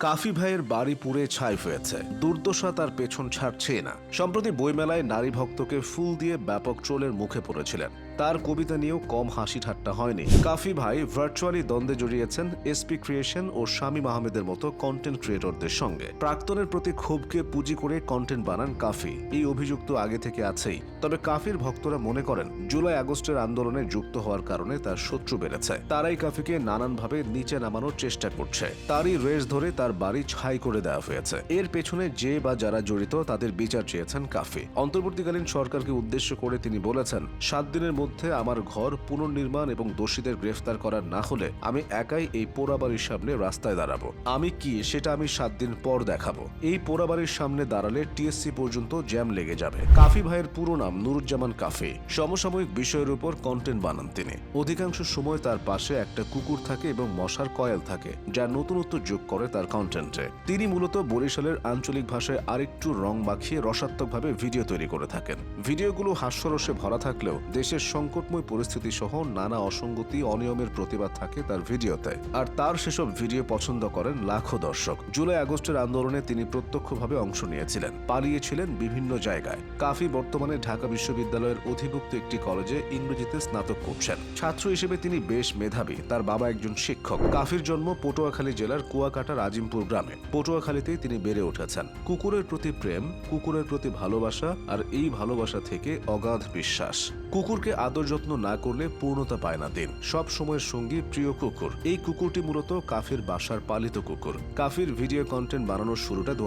কাফি ভাইয়ের বাড়ি পুড়ে ছাই হয়েছে। দুর্দশা তার পেছন ছাড়ছেই না। সম্প্রতি বইমেলায় নারী ভক্তকে ফুল দিয়ে ব্যাপক ট্রোলের মুখে পড়েছিলেন। তার কবিতা নিয়েও কম হাসি ঠাট্টা হয়নি। কাফি ভাই ভার্চুয়ালি দ্বন্দ্বে জড়িয়েছেন এসপি ক্রিয়েশন ও শামীম আহমেদের মতো কন্টেন্ট ক্রিয়েটরদের সঙ্গে। প্রাক্তনের প্রতি ক্ষোভকে পুঁজি করে কন্টেন্ট বানান কাফি। এই অভিযুক্ত আগে থেকে আছেই। তবে কাফির ভক্তরা মনে করেন, জুলাই আগস্টের আন্দোলনে যুক্ত হওয়ার কারণে তার শত্রু বেড়েছে। তারাই কাফিকে নানানভাবে নিচে নামানোর চেষ্টা করছে। তারই রেস ধরে তার বাড়ি ছাই করে দেওয়া হয়েছে। এর পেছনে যে বা যারা জড়িত, তাদের বিচার চেয়েছেন কাফি। অন্তর্বর্তীকালীন সরকারকে উদ্দেশ্য করে তিনি বলেছেন, সাত দিনের মধ্যে আমার ঘর পুনর্নির্মাণ এবং দোষীদের গ্রেফতার করার না হলে আমি একাই এই পোড়াবাড়ির সামনে রাস্তায় দাঁড়াবো। আমি কি, সেটা আমি সাত দিন পর দেখাবো। এই পোড়াবাড়ির সামনে দাঁড়ালে টিএসসি পর্যন্ত জ্যাম লেগে যাবে। কাফি ভাইয়ের পুরো নাম নুরুজ্জামান কাফি। সমসাময়িক বিষয়ের উপর কন্টেন্ট বানান তিনি। অধিকাংশ সময় তার পাশে একটা কুকুর থাকে এবং মশার কয়েল থাকে, যা নতুনত্ব যোগ করে তার কন্টেন্টে তিনি মূলত বরিশালের আঞ্চলিক ভাষায় আরেকটু রং মাখিয়ে রসাত্মকভাবে ভিডিও তৈরি করে থাকেন। ভিডিওগুলো হাস্যরসে ভরা থাকলেও দেশের সংকটময় পরিস্থিতি সহ নানা অসঙ্গতি, অনিয়মের প্রতিবাদ থাকে তার ভিডিওতে। আর তার সেসব ভিডিও পছন্দ করেন লাখো দর্শক। জুলাই আগস্টের আন্দোলনে তিনি প্রত্যক্ষভাবে অংশ নিয়েছিলেন। পালিয়েছিলেন বিভিন্ন জায়গায়। কাফি বর্তমানে ঢাকা বিশ্ববিদ্যালয়ের অধিভুক্ত একটি কলেজে ইংরেজিতে স্নাতক করছেন। ছাত্র হিসেবে তিনি বেশ মেধাবী। তার বাবা একজন শিক্ষক। কাফির জন্ম পটুয়াখালী জেলার কুয়াকাটার আজিমপুর গ্রামে। পটুয়াখালীতেই তিনি বেড়ে উঠেছেন। কুকুরের প্রতি প্রেম, কুকুরের প্রতি ভালোবাসা আর এই ভালোবাসা থেকে অগাধ বিশ্বাস। কুকুরকে আদর যত্ন না করলে পূর্ণতা পায় না দিন। সব সময়ের সঙ্গী প্রিয় কুকুর। এই কুকুরটি মূলত কাফির বাসার পালিত কুকুর। কাফির ভিডিও কন্টেন্ট বানানোর শুরুটা দু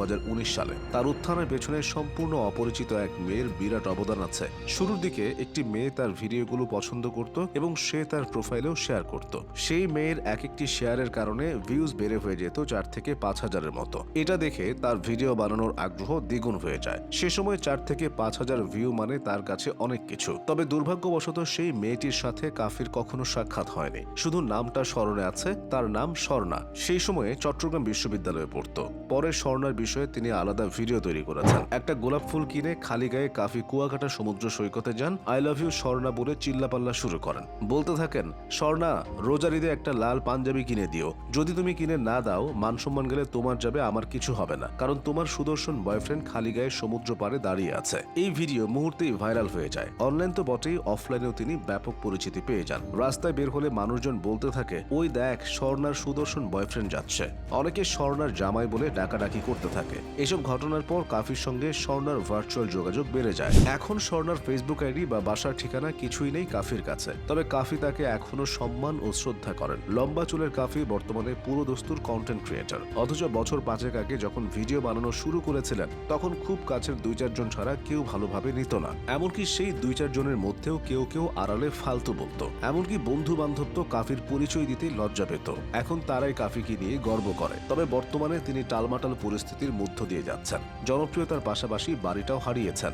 সালে। তার উত্থানের পেছনে সম্পূর্ণ অপরিচিত এক মেয়ের বিরাট অবদান আছে। শুরুর দিকে একটি মেয়ে তার ভিডিওগুলো পছন্দ করত এবং সে তার প্রোফাইলেও শেয়ার করত। সেই মেয়ের এক একটি শেয়ারের কারণে ভিউজ বেড়ে হয়ে যেত চার থেকে পাঁচ হাজারের মতো। এটা দেখে তার ভিডিও বানানোর আগ্রহ দ্বিগুণ হয়ে যায়। সে সময় চার থেকে পাঁচ হাজার ভিউ মানে তার কাছে অনেক কিছু। তবে দুর্ভাগ্যবশত সেই মেয়েটির সাথে কাফির কখনো সাক্ষাৎ হয়নি। শুধু নামটা স্মরণে আছে, তার নাম স্বর্ণা। সেই সময়ে চট্টগ্রাম বিশ্ববিদ্যালয়ে পড়তো। পরে স্বর্ণার বিষয়ে তিনি আলাদা ভিডিও তৈরি করেছেন। একটা গোলাপ ফুল কিনে খালি গায়ে কাফি কুয়াকাটা সমুদ্র সৈকতে যান। আই লাভ ইউ স্বর্ণা বলে চিল্লাপাল্লা শুরু করেন। বলতে থাকেন, স্বর্ণা রোজারিদে একটা লাল পাঞ্জাবি কিনে দিও। যদি তুমি কিনে না দাও মান সম্মান গেলে তোমার যাবে, আমার কিছু হবে না। কারণ তোমার সুদর্শন বয়ফ্রেন্ড খালি গায়ে সমুদ্র পাড়ে দাঁড়িয়ে আছে। এই ভিডিও মুহূর্তেই ভাইরাল হয়ে যায়। অনলাইন তো বটেই অফলাইনেও তিনি ব্যাপক পরিচিতি পেয়ে যান। রাস্তায় বের হলে মানুষজন বলতে থাকে, ওই দেখ, স্বর্ণার সুদর্শন বয়ফ্রেন্ড যাচ্ছে। অনেকে স্বর্ণার জামাই বলে ডাকাডাকি করতে থাকে। এসব ঘটনার পর কাফির সঙ্গে স্বর্ণার ভার্চুয়াল যোগাযোগ বেড়ে যায়। এখন স্বর্ণার ফেসবুক আইডি বা বাসার ঠিকানা কিছুই নেই কাফির কাছে। তবে কাফি তাকে এখনও সম্মান ও শ্রদ্ধা করেন। লম্বা চুলের কাফি বর্তমানে পুরো দস্তুর কন্টেন্ট ক্রিয়েটর অথচ বছর পাঁচেক আগে যখন ভিডিও বানানো শুরু করেছিলেন, তখন খুব কাছের দুই চারজন ছাড়া কেউ ভালোভাবে নিত না। এমনকি সেই দুই চারজনের মধ্যেও কেউ কেউ আড়ালে ফালতু বলতো এমনকি বন্ধু বান্ধব তো কাফির পরিচয় দিতে লজ্জা পেত। এখন তারাই কাফিকে নিয়ে গর্ব করে। তবে বর্তমানে তিনি টালমাটাল পরিস্থিতির মধ্য দিয়ে যাচ্ছেন। জনপ্রিয়তার পাশাপাশি বাড়িটাও হারিয়েছেন।